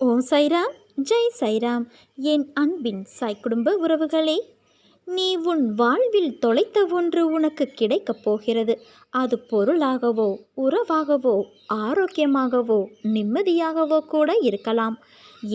ஓம் சைராம் ஜெய் சைராம். என் அன்பின் சாய் குடும்ப உறவுகளே நீ உன் வாழ்வில் தொலைத்த ஒன்று உனக்கு கிடைக்கப் போகிறது. அது பொருளாகவோ உறவாகவோ ஆரோக்கியமாகவோ நிம்மதியாகவோ கூட இருக்கலாம்.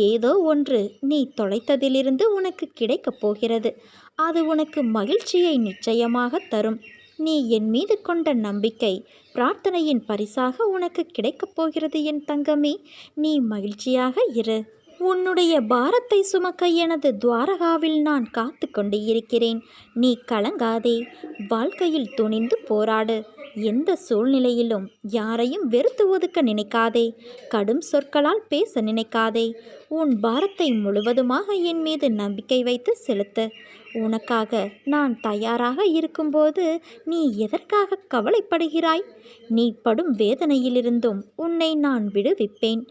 ஏதோ ஒன்று நீ தொலைத்ததிலிருந்து உனக்கு கிடைக்கப் போகிறது. அது உனக்கு மகிழ்ச்சியை நிச்சயமாக தரும். நீ என் மீது கொண்ட நம்பிக்கை பிரார்த்தனையின் பரிசாக உனக்கு கிடைக்கப் போகிறது என் தங்கமே. நீ மகிழ்ச்சியாக இரு. உன்னுடைய பாரத்தை சுமக்க எனது துவாரகாவில் நான் காத்து கொண்டு இருக்கிறேன். நீ கலங்காதே. வாழ்க்கையில் துணிந்து போராடு. எந்த சூழ்நிலையிலும் யாரையும் வெறுத்து ஒதுக்க நினைக்காதே. கடும் சொற்களால் பேச நினைக்காதே. உன் பாரத்தை முழுவதுமாக என் மீது நம்பிக்கை வைத்து செலுத்து. உனக்காக நான் தயாராக இருக்கும்போது நீ எதற்காக கவலைப்படுகிறாய்? நீ படும் வேதனையிலிருந்தும் உன்னை நான் விடுவிப்பேன்.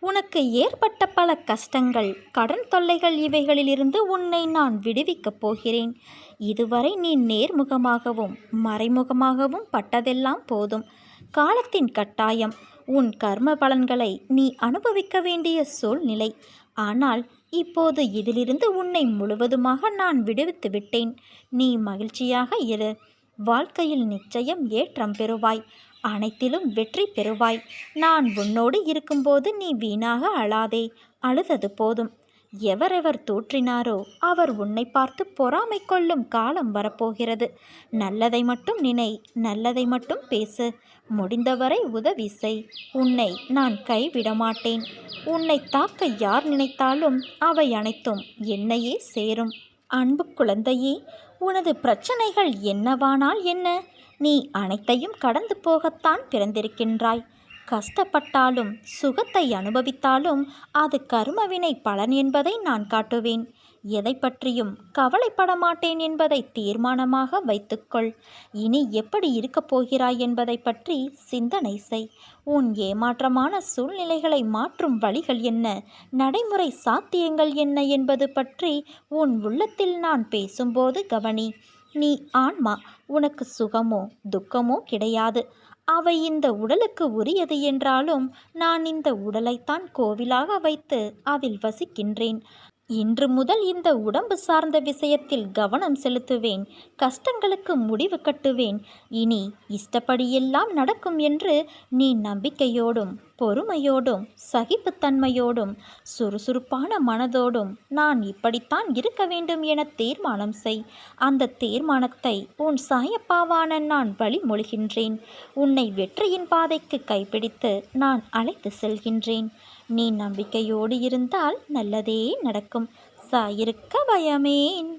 உனக்கு ஏற்பட்ட பல கஷ்டங்கள் கடன் தொல்லைகள் இவைகளிலிருந்து உன்னை நான் விடுவிக்கப் போகிறேன். இதுவரை நீ நேர்முகமாகவும் மறைமுகமாகவும் பட்டதெல்லாம் போதும். காலத்தின் கட்டாயம் உன் கர்ம பலன்களை நீ அனுபவிக்க வேண்டிய சூழ்நிலை. ஆனால் இப்போது இதிலிருந்து உன்னை முழுவதுமாக நான் விடுவித்து விட்டேன். நீ மகிழ்ச்சியாக இரு. வாழ்க்கையில் நிச்சயம் ஏற்றம் பெறுவாய். அனைத்திலும் வெற்றி பெறுவாய். நான் உன்னோடு இருக்கும்போது நீ வீணாக அழாதே. அழுதது போதும். எவரெவர் தூற்றினாரோ அவர் உன்னை பார்த்து பொறாமை கொள்ளும் காலம் வரப்போகிறது. நல்லதை மட்டும் நினை நல்லதை மட்டும் பேசு. முடிந்தவரை உதவி செய். உன்னை நான் கைவிட மாட்டேன் உன்னை தாக்க யார் நினைத்தாலும் அவை அனைத்தும் என்னையே சேரும். அன்பு குழந்தையே உனது பிரச்சனைகள் என்னவானால் என்ன? நீ அனைத்தையும் கடந்து போகத்தான் பிறந்திருக்கின்றாய். கஷ்டப்பட்டாலும் சுகத்தை அனுபவித்தாலும் அது கருமவினை பலன் என்பதை நான் காட்டுவேன். எதை பற்றியும் கவலைப்பட மாட்டேன் என்பதை தீர்மானமாக வைத்துக்கொள். இனி எப்படி இருக்கப் போகிறாய் என்பதை பற்றி சிந்தனை செய். உன் ஏமாற்றமான சூழ்நிலைகளை மாற்றும் வழிகள் என்ன? நடைமுறை சாத்தியங்கள் என்ன என்பது பற்றி உன் உள்ளத்தில் நான் பேசும்போது கவனி. நீ ஆன்மா உனக்கு சுகமோ துக்கமோ கிடையாது. அவை இந்த உடலுக்கு உரியது என்றாலும் நான் இந்த உடலைத்தான் கோவிலாக வைத்து அதில் வசிக்கின்றேன். இன்று முதல் இந்த உடம்பு சார்ந்த விஷயத்தில் கவனம் செலுத்துவேன் கஷ்டங்களுக்கு முடிவு கட்டுவேன். இனி இஷ்டப்படியெல்லாம் நடக்கும் என்று நீ நம்பிக்கையோடும் பொறுமையோடும் சகிப்புத்தன்மையோடும் சுறுசுறுப்பான மனதோடும் நான் இப்படித்தான் இருக்க வேண்டும் என தீர்மானம் செய். அந்த தீர்மானத்தை உன் சாயப்பாவான நான் வழிமொழிகின்றேன். உன்னை வெற்றியின் பாதைக்கு கைப்பிடித்து நான் அழைத்து செல்கின்றேன். நீ நம்பிக்கையோடு இருந்தால் நல்லதே நடக்கும். சாயிருக்க பயமேன்.